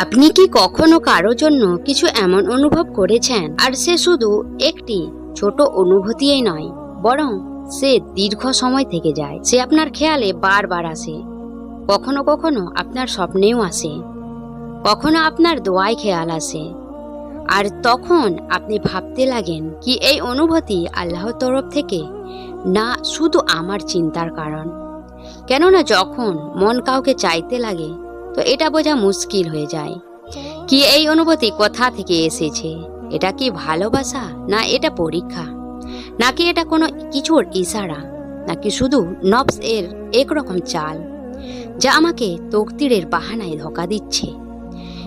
আপনি কি কখনো কারও জন্য কিছু এমন অনুভব করেছেন? আর সে শুধু একটি ছোট অনুভূতিই নয়, বরং সে দীর্ঘ সময় থেকে যায়। সে আপনার খেয়ালে বারবার আসে। কখনো কখনো আপনার স্বপ্নেও আসে। কখনো আপনার দোয়ায় খেয়াল আসে। আর তখন আপনি ভাবতে লাগেন কি এই অনুভূতি আল্লাহর তরফ থেকে না শুধু আমার চিন্তার কারণ? কেননা যখন মন কাউকে চাইতে লাগে তো এটা বোঝা মুশকিল হয়ে যায়। কি এই অনুভূতি কোথা থেকে এসেছে? এটা কি ভালোবাসা, না এটা পরীক্ষা? নাকি এটা কোনো কিছুর ইশারা? নাকি শুধু নবস এর একরকম চাল, যা আমাকে তকদিরের বাহানায় ধোকা দিচ্ছে?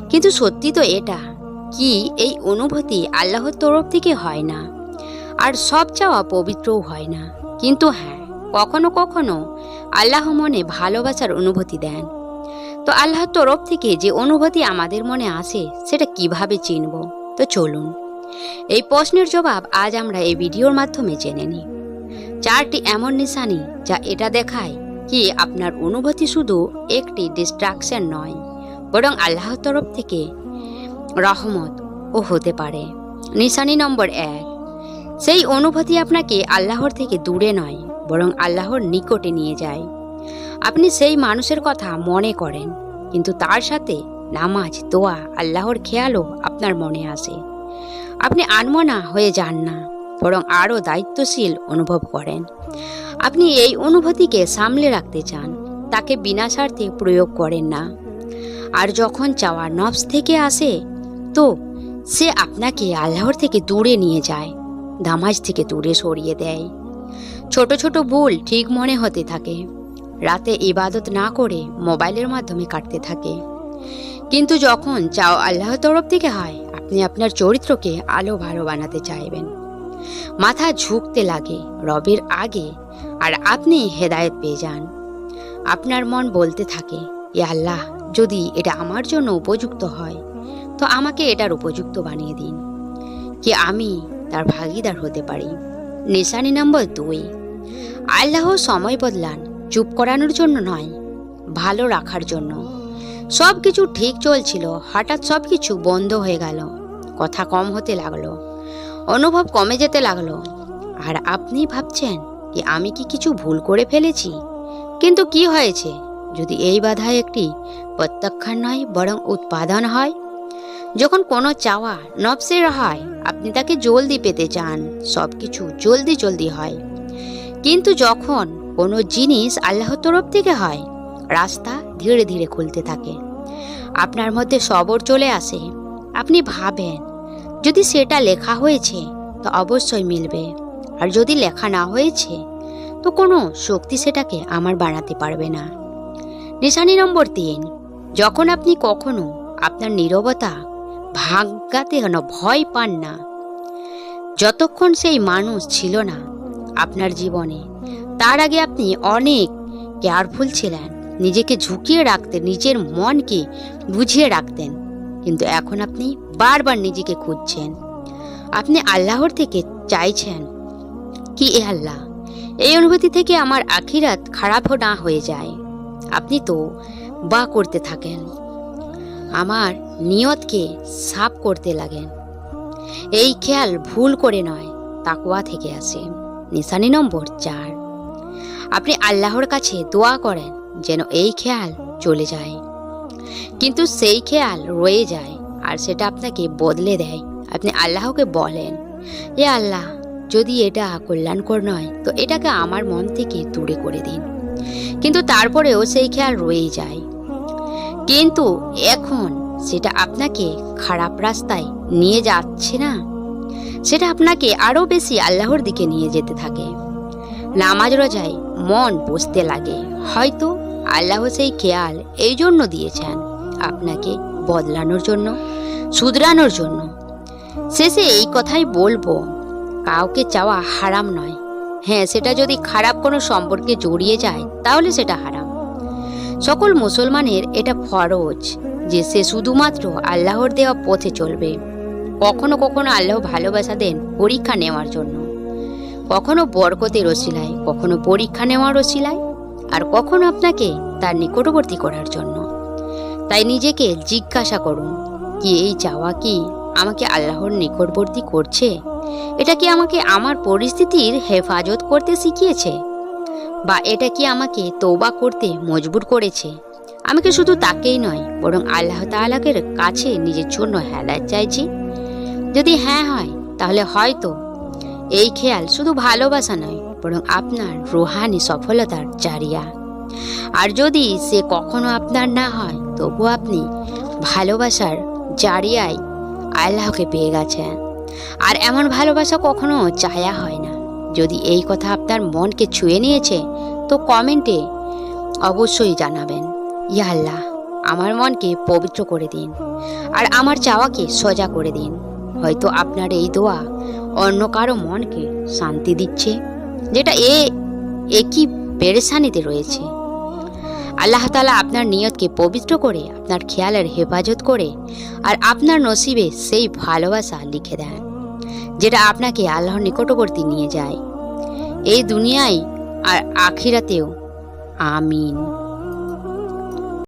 কিন্তু সত্যি তো এটা, কি এই অনুভূতি আল্লাহর তরফ থেকে হয় না, আর সব চাওয়া পবিত্রও হয় না। কিন্তু হ্যাঁ কখনো কখনো আল্লাহ মনে ভালোবাসার অনুভূতি দেন। তো আল্লাহর তরফ থেকে যে অনুভূতি আমাদের মনে আসে সেটা কীভাবে চিনব? তো চলুন। এই প্রশ্নের জবাব আজ আমরা এই ভিডিওর মাধ্যমে জেনে নিই। চারটি এমন নিশানি যা এটা দেখায় কি আপনার অনুভূতি শুধু একটি ডিস্ট্রাকশন নয়, বরং আল্লাহর তরফ থেকে রহমত ও হতে পারে। নিশানি নম্বর এক, সেই অনুভূতি আপনাকে আল্লাহর থেকে দূরে নয়, বরং আল্লাহর নিকটে নিয়ে যায়। আপনি সেই মানুষের কথা মনে করেন, কিন্তু তার সাথে নামাজ, দোয়া, আল্লাহর খেয়ালও আপনার মনে আসে আপনি আনমনা হয়ে যান না, বরং আরও দায়িত্বশীল অনুভব করেন। আপনি এই অনুভূতিকে সামলে রাখতে চান, তাকে বিনা স্বার্থে প্রয়োগ করেন না। আর যখন চাওয়া নবস থেকে আসে, তো সে আপনাকে আল্লাহর থেকে দূরে নিয়ে যায় দামাজ থেকে দূরে সরিয়ে দেয়। ছোট ছোট ভুল ঠিক মনে হতে থাকে। রাতে ইবাদত না করে মোবাইলের মাধ্যমে কাটতে থাকে। কিন্তু যখন চাও আল্লাহর তরফ থেকে হয়, আপনি আপনার চরিত্রকে আলো ভালো বানাতে চাইবেন। মাথা ঝুঁকতে লাগে রবের আগে, আর আপনি হেদায়েত পেয়ে যান। আপনার মন বলতে থাকে, এ আল্লাহ, যদি এটা আমার জন্য উপযুক্ত হয়, তো আমাকে এটার উপযুক্ত বানিয়ে দিন। কি আমি তার ভাগিদার হতে পারি? নিশানি নম্বর দুই। আল্লাহ সময় বদলান চুপ করানোর জন্য নয়, ভালো রাখার জন্য। সব কিছু ঠিক চলছিল, হঠাৎ সব কিছু বন্ধ হয়ে গেল। কথা কম হতে লাগল, অনুভব কমে যেতে লাগল। আর আপনি ভাবছেন কি আমি কি কিছু ভুল করে ফেলেছি? কিন্তু কি হয়েছে? যদি এই বাধায় একটি প্রত্যাখ্যান নয়, বরং উৎপাদন হয়? যখন কোনো চাওয়া নবসের হয়, আপনি তাকে জলদি পেতে চান সব কিছু জলদি জলদি হয়। কিন্তু যখন কোনো জিনিস আল্লাহর তরফ থেকে হয়, রাস্তা ধীরে ধীরে খুলতে থাকে। আপনার মধ্যে সবর চলে আসে। আপনি ভাবেন, যদি সেটা লেখা হয়েছে, তো অবশ্যই মিলবে। আর যদি লেখা না হয়েছে, তো কোনো শক্তি সেটাকে আমার বানাতে পারবে না। নিশানি নম্বর তিন, যখন আপনি কখনো আপনার নীরবতা ভাগ্যাতে ভয় পান না, যতক্ষণ সেই মানুষ ছিল না আপনার জীবনে তার আগে আপনি অনেক কেয়ারফুল ছিলেন। নিজেকে ঝুঁকিয়ে রাখতেন, নিজের মনকে বুঝিয়ে রাখতেন। কিন্তু এখন আপনি বারবার নিজেকে খুঁজছেন। আপনি আল্লাহর থেকে চাইছেন, কি এ আল্লাহ? এই অনুভূতি থেকে আমার আখিরাত খারাপ না হয়ে যায়। আপনি তো বা করতে থাকেন। আমার নিয়তকে সাফ করতে লাগেন। এই খেয়াল ভুল করে নয় তাকুয়া থেকে আসে। নিশানি নম্বর চার। আপনি আল্লাহর কাছে দোয়া করেন যেন এই খেয়াল চলে যায়। কিন্তু সেই খেয়াল রয়ে যায় আর সেটা আপনাকে বদলে দেয়। আপনি আল্লাহকে বলেন এ আল্লাহ, যদি এটা কল্যাণকর নয়, তো এটাকে আমার মন থেকে দূরে করে দিন। কিন্তু তারপরেও সেই খেয়াল রয়েই যায়। কিন্তু এখন সেটা আপনাকে খারাপ রাস্তায় নিয়ে যাচ্ছে না? সেটা আপনাকে আরও বেশি আল্লাহর দিকে নিয়ে যেতে থাকে। নামাজ রোজায় মন বসতে লাগে। হয়তো আল্লাহ সেই খেয়াল এই জন্য দিয়েছেন আপনাকে বদলানোর জন্য, শুধরানোর জন্য। শেষে এই কথাই বলব, কাউকে চাওয়া হারাম নয়। হ্যাঁ সেটা যদি খারাপ কোনো সম্পর্কে জড়িয়ে যায়, তাহলে সেটা হারাম। সকল মুসলমানের এটা ফরজ যে সে শুধুমাত্র আল্লাহর দেওয়া পথে চলবে। কখনো কখনো আল্লাহ ভালোবাসা দেন পরীক্ষা নেওয়ার জন্য। কখনো বরকতের ওসিলায়, কখনো পরীক্ষা নেওয়ার ওসিলায়, আর কখনো আপনাকে তার নিকটবর্তী করার জন্য। তাই নিজেকে জিজ্ঞাসা করুন, কি এই চাওয়া কি আমাকে আল্লাহর নিকটবর্তী করছে? এটা কি আমাকে আমার পরিস্থিতির হেফাজত করতে শিখিয়েছে? বা এটা কি আমাকে তৌবা করতে মজবুর করেছে? আমি কি শুধু তাকেই নয়, বরং আল্লাহ তাআলাকের কাছে নিজের জন্য হেদায়ত চাইছি। যদি হ্যাঁ হয়, তাহলে হয়তো এই খেয়াল শুধু ভালোবাসা নয়, বরং আপনার রুহানি সফলতার জারিয়া। আর যদি সে কখনো আপনার না হয় তবু আপনি ভালোবাসার জারিয়ায় আল্লাহকে পেয়ে গেছেন। আর এমন ভালোবাসা কখনো চায়া হয় না। যদি এই কথা আপনার মনকে ছুঁয়ে নিয়েছে, তো কমেন্টে অবশ্যই জানাবেন, ইয়া আল্লাহ, আমার মনকে পবিত্র করে দিন। আর আমার চাওয়াকে সোজা করে দিন। হয়তো আপনার এই দোয়া অন্য কারও মনকে শান্তি দিচ্ছে, যেটা এ, একই পেরেশানিতে রয়েছে। আল্লাহ তালা আপনার নিয়তকে পবিত্র করে, আপনার খেয়ালের হেফাজত করে, আর আপনার নসিবে সেই ভালোবাসা লিখে দেন, যেটা আপনাকে আল্লাহর নিকটবর্তী নিয়ে যায়। এই দুনিয়ায় আর আখিরাতেও। আমিন।